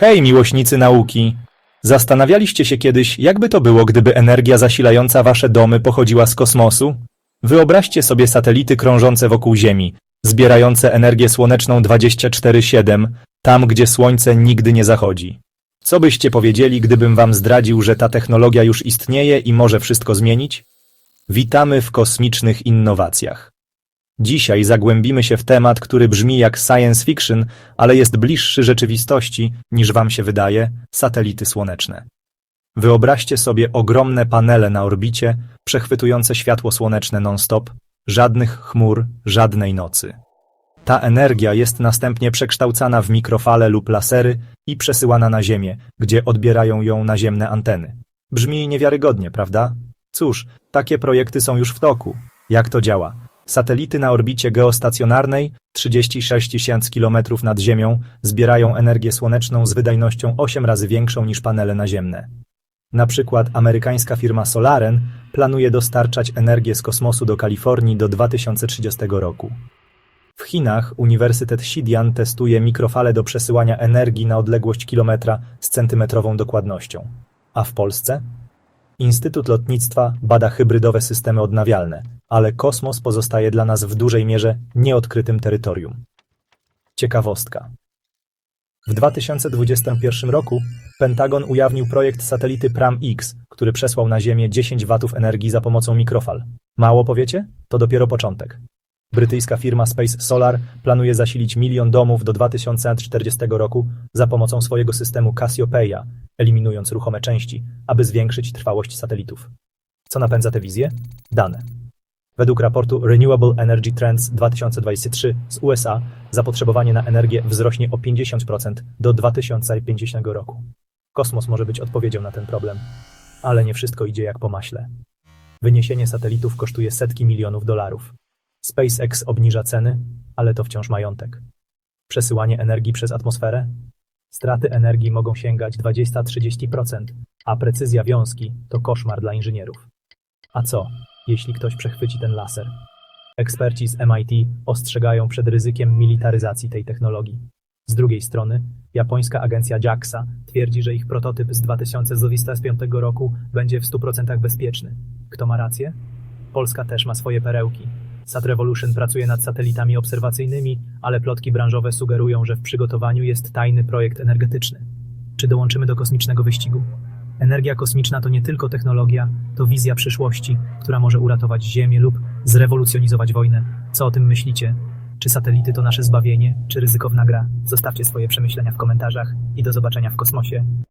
Hej, miłośnicy nauki! Zastanawialiście się kiedyś, jakby to było, gdyby energia zasilająca wasze domy pochodziła z kosmosu? Wyobraźcie sobie satelity krążące wokół Ziemi, zbierające energię słoneczną 24-7, tam gdzie słońce nigdy nie zachodzi. Co byście powiedzieli, gdybym wam zdradził, że ta technologia już istnieje i może wszystko zmienić? Witamy w kosmicznych innowacjach. Dzisiaj zagłębimy się w temat, który brzmi jak science fiction, ale jest bliższy rzeczywistości niż wam się wydaje satelity słoneczne. Wyobraźcie sobie ogromne panele na orbicie, przechwytujące światło słoneczne non-stop, żadnych chmur, żadnej nocy. Ta energia jest następnie przekształcana w mikrofale lub lasery i przesyłana na Ziemię, gdzie odbierają ją naziemne anteny. Brzmi niewiarygodnie, prawda? Cóż, takie projekty są już w toku. Jak to działa? Satelity na orbicie geostacjonarnej, 36 tysięcy kilometrów nad Ziemią, zbierają energię słoneczną z wydajnością 8 razy większą niż panele naziemne. Na przykład amerykańska firma Solaren planuje dostarczać energię z kosmosu do Kalifornii do 2030 roku. W Chinach Uniwersytet Xidian testuje mikrofale do przesyłania energii na odległość kilometra z centymetrową dokładnością. A w Polsce? Instytut Lotnictwa bada hybrydowe systemy odnawialne, ale kosmos pozostaje dla nas w dużej mierze nieodkrytym terytorium. Ciekawostka. W 2021 roku Pentagon ujawnił projekt satelity Pram-X, który przesłał na Ziemię 10 watów energii za pomocą mikrofal. Mało powiecie? To dopiero początek. Brytyjska firma Space Solar planuje zasilić milion domów do 2040 roku za pomocą swojego systemu Cassiopeia, eliminując ruchome części, aby zwiększyć trwałość satelitów. Co napędza tę wizję? Dane. Według raportu Renewable Energy Trends 2023 z USA zapotrzebowanie na energię wzrośnie o 50% do 2050 roku. Kosmos może być odpowiedzią na ten problem, ale nie wszystko idzie jak po maśle. Wyniesienie satelitów kosztuje setki milionów dolarów. SpaceX obniża ceny, ale to wciąż majątek. Przesyłanie energii przez atmosferę? Straty energii mogą sięgać 20-30%, a precyzja wiązki to koszmar dla inżynierów. A co, jeśli ktoś przechwyci ten laser? Eksperci z MIT ostrzegają przed ryzykiem militaryzacji tej technologii. Z drugiej strony, japońska agencja JAXA twierdzi, że ich prototyp z 2025 roku będzie w 100% bezpieczny. Kto ma rację? Polska też ma swoje perełki. Sat Revolution pracuje nad satelitami obserwacyjnymi, ale plotki branżowe sugerują, że w przygotowaniu jest tajny projekt energetyczny. Czy dołączymy do kosmicznego wyścigu? Energia kosmiczna to nie tylko technologia, to wizja przyszłości, która może uratować Ziemię lub zrewolucjonizować wojnę. Co o tym myślicie? Czy satelity to nasze zbawienie, czy ryzykowna gra? Zostawcie swoje przemyślenia w komentarzach i do zobaczenia w kosmosie.